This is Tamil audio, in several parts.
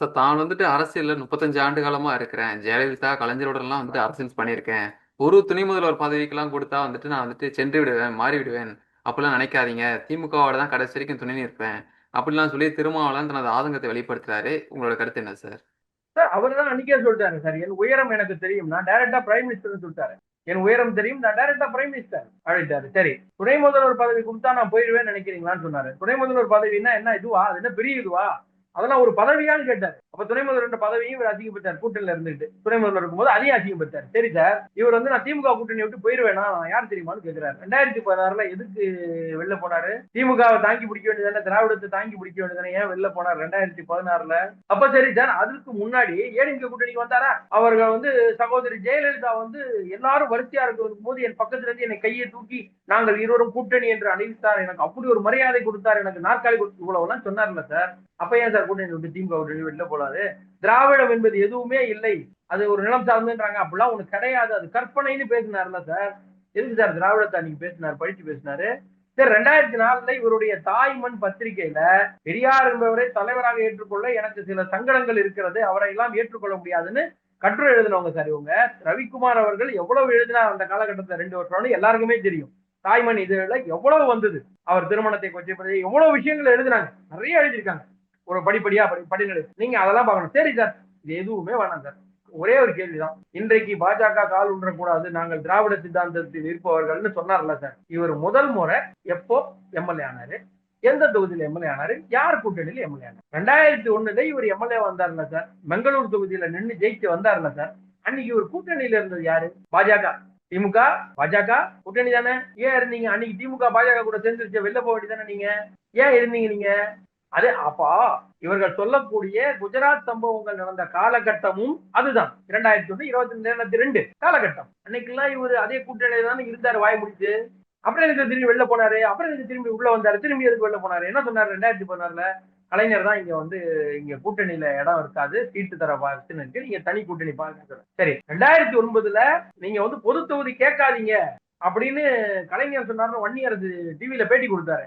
சார் தான் வந்துட்டு அரசியல்ல 35 ஆண்டு காலமா இருக்கிறேன். ஜெயலலிதா, கலைஞருடன்லாம் வந்துட்டு அரசியல் பண்ணியிருக்கேன். ஒரு துணை முதல்வர் பதவிக்கெல்லாம் கொடுத்தா வந்துட்டு நான் வந்துட்டு சென்று விடுவேன், மாறி விடுவேன். அப்படிலாம் நினைக்காதீங்க. திமுகவோட தான் கடைசி வரைக்கும் துணை நிற்பேன். அப்படிலாம் சொல்லி திருமாவளவன் தனது ஆதங்கத்தை வெளிப்படுத்துறாரு. உங்களோட கருத்து என்ன சார்? சார் அவர் தான் அன்னைக்கே சொல்லிட்டாரு சார் என் உயரம் எனக்கு தெரியும் நான் டைரக்டா பிரைம் மினிஸ்டர் சொல்லிட்டாரு என் உயரம் தெரியும் நான் டைரக்டா பிரைம் மினிஸ்டர் அழைத்தாரு சரி துணை முதல்வர் பதவி கொடுத்தா நான் போயிடுவேன்னு நினைக்கிறீங்களான்னு சொன்னாரு துணை முதல்வர் பதவின்னா என்ன இதுவா அது என்ன பெரிய இதுவா அதெல்லாம் ஒரு பதவியான்னு கேட்டார். அப்ப துணை முதல்வர் பதவியும் இவர் அதிகப்பட்டார் கூட்டணியில இருந்துட்டு துணை முதல்வர் இருக்கும்போது அதையும் அதிகப்பட்டார் சரி சார் இவர் வந்து நான் திமுக கூட்டணி விட்டு போயிருவேனா? நான் யார் தெரியுமான்னு கேட்கிறாரு ரெண்டாயிரத்தி பதினாறுல எதுக்கு வெளில போனாரு? திமுகவை தாங்கி பிடிக்க வேண்டியதானே திராவிடத்தை தாங்கி பிடிக்க வேண்டியதானே ஏன் வெளில போனார் ரெண்டாயிரத்தி பதினாறுல? அப்ப சரி சார் அதுக்கு முன்னாடி ஏடிஎம்கே கூட்டணிக்கு வந்தாரா? அவர்கள் வந்து சகோதரி ஜெயலலிதா வந்து எல்லாரும் வரிசையா இருக்கும் போது என் பக்கத்துல இருந்து என்னை கையை தூக்கி நாங்கள் இருவரும் கூட்டணி என்று அணிவித்தார். எனக்கு அப்படி ஒரு மரியாதை கொடுத்தார். எனக்கு நாற்காலி கொடுத்து எல்லாம் சொன்னார்ல சார் அப்ப ஏன் சார் கூட விட்டு திமுக வெளில போலாது. திராவிடம் என்பது எதுவுமே இல்லை. அது ஒரு நிலம் சார்ந்துன்றாங்க. அப்படிலாம் உனக்கு கிடையாது. அது கற்பனைன்னு பேசினார்ல சார். எதுக்கு சார் திராவிடத்தை அன்னைக்கு பேசினார்? படிச்சு பேசினாரு. சார் ரெண்டாயிரத்தி நாலுல இவருடைய தாய்மண் பத்திரிகையில பெரியார் என்பவரை தலைவராக ஏற்றுக்கொள்ள எனக்கு சில சங்கடங்கள் இருக்கிறது. அவரை எல்லாம் ஏற்றுக்கொள்ள முடியாதுன்னு கட்டுரை எழுதினவங்க சார் இவங்க. ரவிக்குமார் அவர்கள் எவ்வளவு எழுதினார் அந்த காலகட்டத்தில்? ரெண்டு வருஷம்னு எல்லாருக்குமே தெரியும். தாய்மண் இதழில் எவ்வளவு வந்தது? அவர் திருமணத்தை கொச்சைப்படுத்தி எவ்வளவு விஷயங்கள் எழுதினாங்க. நிறைய எழுதியிருக்காங்க. ஒரு படிப்படியா படி படிநிலை. நீங்க அதெல்லாம் பார்க்கணும். சரி சார். இது எதுவுமே வேணாம் சார். ஒரே ஒரு கேள்விதான். இன்றைக்கு பாஜக கால் உன்றக்கூடாது நாங்கள் திராவிட சித்தாந்தத்தில் இருப்பவர்கள்னு சொன்னார்ல சார். இவர் முதல் முறை எப்போ எம்எல்ஏ ஆனாரு? எந்த தொகுதியில எம்எல்ஏ ஆனாரு? யார் கூட்டணியில எம்எல்ஏ ஆனார்? ரெண்டாயிரத்தி ஒண்ணுல இவர் எம்எல்ஏ வந்தார்ல சார். பெங்களூர் தொகுதியில நின்று ஜெயிச்சு வந்தார்ல சார். அன்னைக்கு இவர் கூட்டணியில இருந்தது யாரு? பாஜக. திமுக பாஜக கூட்டணி தானே? ஏன் இருந்தீங்க? அன்னைக்கு திமுக பாஜக கூட சேர்ந்துருச்சு. வெளில போக வேண்டியதானே நீங்க? ஏன் இருந்தீங்க நீங்க? அதே அப்பா இவர்கள் சொல்லக்கூடிய குஜராத் சம்பவங்கள் நடந்த காலகட்டமும் அதுதான். இரண்டாயிரத்தி ஒண்ணு இருபத்தி ரெண்டாயிரத்தி ரெண்டு காலகட்டம். அன்னைக்கெல்லாம் இவர் அதே கூட்டணியில தானே இருந்தாரு வாய் முடிச்சு அப்புறம் எனக்கு திரும்பி வெளில போனாரு? அப்புறம் எனக்கு திரும்பி உள்ள வந்தாரு? திரும்பி எதுக்கு வெளில போனாரு? என்ன சொன்னாரு? ரெண்டாயிரத்தி பதினாறுல கலைஞர் தான் இங்க வந்து இங்க கூட்டணியில இடம் இருக்காது சீட்டு தர பார்த்துன்னு இருக்கு. நீங்க தனி கூட்டணி பாருங்க சரி ரெண்டாயிரத்தி ஒன்பதுல நீங்க வந்து பொது தொகுதி கேட்காதீங்க அப்படின்னு கலைஞர் சொன்னாரு இயர் டிவியில பேட்டி கொடுத்தாரு.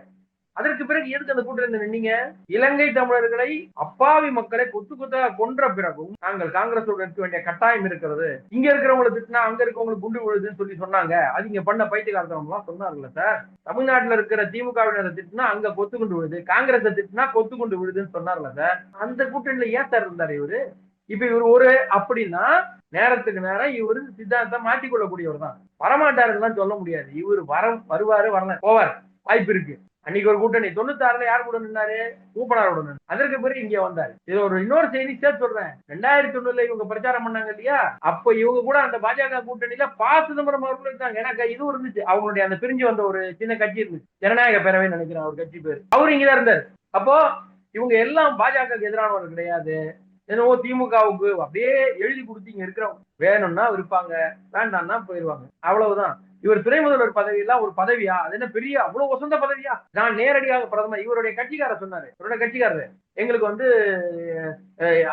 அதற்கு பிறகு எதுக்கு அந்த கூட்டத்தில் நின்னீங்க? இலங்கை தமிழர்களை அப்பாவி மக்களை கொத்து கொத்தா கொன்ற பிறகும் நாங்கள் காங்கிரஸோட இருக்க வேண்டிய கட்டாயம் இருக்கிறது. இங்க இருக்கிறவங்களை திட்டினா அங்க இருக்கவங்களுக்கு குண்டு விழுதுன்னு சொல்லி சொன்னாங்க. அது இங்க பண்ண பைத்தியகாரத்தனம் எல்லாம் சொன்னாங்கல்ல சார். தமிழ்நாட்டுல இருக்கிற திமுகவினரை திட்டினா அங்க கொத்து குண்டு விழுது காங்கிரஸை திட்டினா கொத்து குண்டு விழுதுன்னு சொன்னார்ல சார். அந்த கூட்டணியில ஏன் சார் இருந்தார் இவரு? இப்ப இவர் ஒரு அப்படின்னா நேரத்துக்கு நேரம் இவரு சித்தாந்தம் மாற்றிக்கொள்ளக்கூடியவர் தான். வரமாட்டாருன்னு சொல்ல முடியாது. இவர் வர வருவாரு வரல. போவார். வாய்ப்பு இருக்கு. அன்னைக்கு ஒரு கூட்டணி. தொண்ணூத்தாறுல யார் கூட நின்னாரு? ஊப்பனாரோட நின்று அதற்கு பிறகு இங்க வந்தாரு. இது ஒரு இன்னொரு செய்தி சேர்த்து சொல்றேன். ரெண்டாயிரத்தி ஒண்ணுல இவங்க பிரச்சாரம் பண்ணாங்க இல்லையா? அப்ப இவங்க கூட அந்த பாஜக கூட்டணியில பா. சிதம்பரம் அவர்களும் இருந்தாங்க எனக்கு இதுவும் இருந்துச்சு. அவங்களுடைய அந்த பிரிஞ்சு வந்த ஒரு சின்ன கட்சி இருந்துச்சு ஜனநாயக பேரவை நினைக்கிறேன் அவர் கட்சி பேர். அவரு இங்கதான் இருந்தாரு. அப்போ இவங்க எல்லாம் பாஜக எதிரானவர் கிடையாது. என்னவோ திமுகவுக்கு அப்படியே எழுதி கொடுத்து இங்க இருக்கிறவங்க. வேணும்னா இருப்பாங்க வேண்டாம்னா போயிருவாங்க. அவ்வளவுதான். இவர் துணை முதல்வர் பதவி எல்லாம் ஒரு பதவியா? அது என்ன பெரிய அவ்வளவு வசந்த பதவியா? நான் நேரடியாக பிரதமர் இவருடைய கட்சிக்காரர் சொன்னாரு. இவருடைய கட்சிக்காரர் எங்களுக்கு வந்து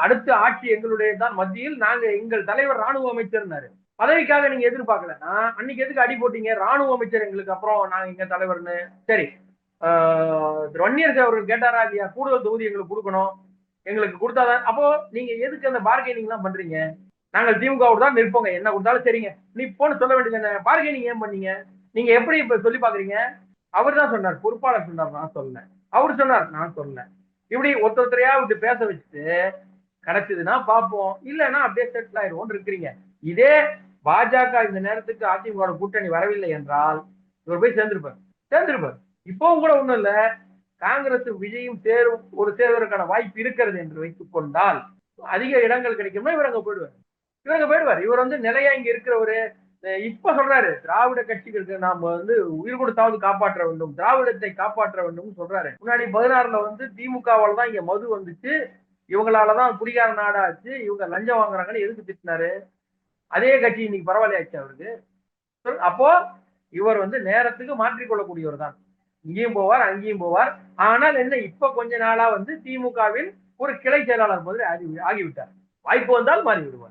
அடுத்த ஆட்சி எங்களுடைய தான் மத்தியில் நாங்க எங்கள் தலைவர் ராணுவ அமைச்சர்னாரு. பதவிக்காக நீங்க எதிர்பார்க்கலன்னா அன்னைக்கு எதுக்கு அடி போட்டீங்க? ராணுவ அமைச்சர் எங்களுக்கு அப்புறம் நாங்க எங்க தலைவர்னு. சரி. வன்னியர் அவர்கள் கேட்டாரா இல்லையா? கூடுதல் தொகுதி எங்களுக்கு கொடுக்கணும். எங்களுக்கு கொடுத்தாதான். அப்போ நீங்க எதுக்கு அந்த பார்கெனிங் எல்லாம் பண்றீங்க? நாங்கள் திமுகவோட தான் நிற்போங்க. என்ன கொடுத்தாலும் சரிங்க. நீ போன்னு சொல்ல வேண்டியது பாருங்க நீங்க ஏன் பண்ணீங்க? நீங்க எப்படி இப்ப சொல்லி பாக்குறீங்க அவர் தான் சொன்னார். பொறுப்பாளர் சொன்னார். நான் சொன்னேன். அவர் சொன்னார். நான் சொன்னேன். இப்படி ஒருத்தரையா விட்டு பேச வச்சுட்டு கிடைச்சதுன்னா பார்ப்போம். இல்லைன்னா அப்படியே செட்டில் ஆயிடுவோம் இருக்கிறீங்க. இதே பாஜக இந்த நேரத்துக்கு அதிமுக கூட்டணி வரவில்லை என்றால் இவர் போய் சேர்ந்திருப்பார். சேர்ந்திருப்பார். இப்பவும் கூட ஒண்ணும் இல்ல. காங்கிரஸ் விஜயும் சேரும் ஒரு சேர்வதற்கான வாய்ப்பு இருக்கிறது என்று வைத்துக் கொண்டால் அதிக இடங்கள் கிடைக்கும்னா இவர் அங்க போயிடுவார். இவர் போயிடுவார். இவர் வந்து நிலையா இங்க இருக்கிறவரு. இப்ப சொல்றாரு திராவிட கட்சிகளுக்கு நாம வந்து உயிர் கொடுத்தாவது காப்பாற்ற வேண்டும் திராவிடத்தை காப்பாற்ற வேண்டும் சொல்றாரு. முன்னாடி பதினாறுல வந்து திமுகவால தான் இங்க மது வந்துச்சு. இவங்களாலதான் குடிகார நாடாச்சு. இவங்க லஞ்சம் வாங்குறாங்கன்னு எதுக்கு திட்டினாரு? அதே கட்சி இன்னைக்கு பரவாயில்லையாச்சு அவருக்கு. அப்போ இவர் வந்து நேரத்துக்கு மாற்றிக்கொள்ளக்கூடியவர் தான். இங்கேயும் போவார் அங்கேயும் போவார். ஆனால் என்ன இப்ப கொஞ்ச நாளா வந்து திமுகவில் ஒரு கிளை செயலாளர் மாதிரி ஆகிவிட்டார். வாய்ப்பு வந்தால் மாறி விடுவார்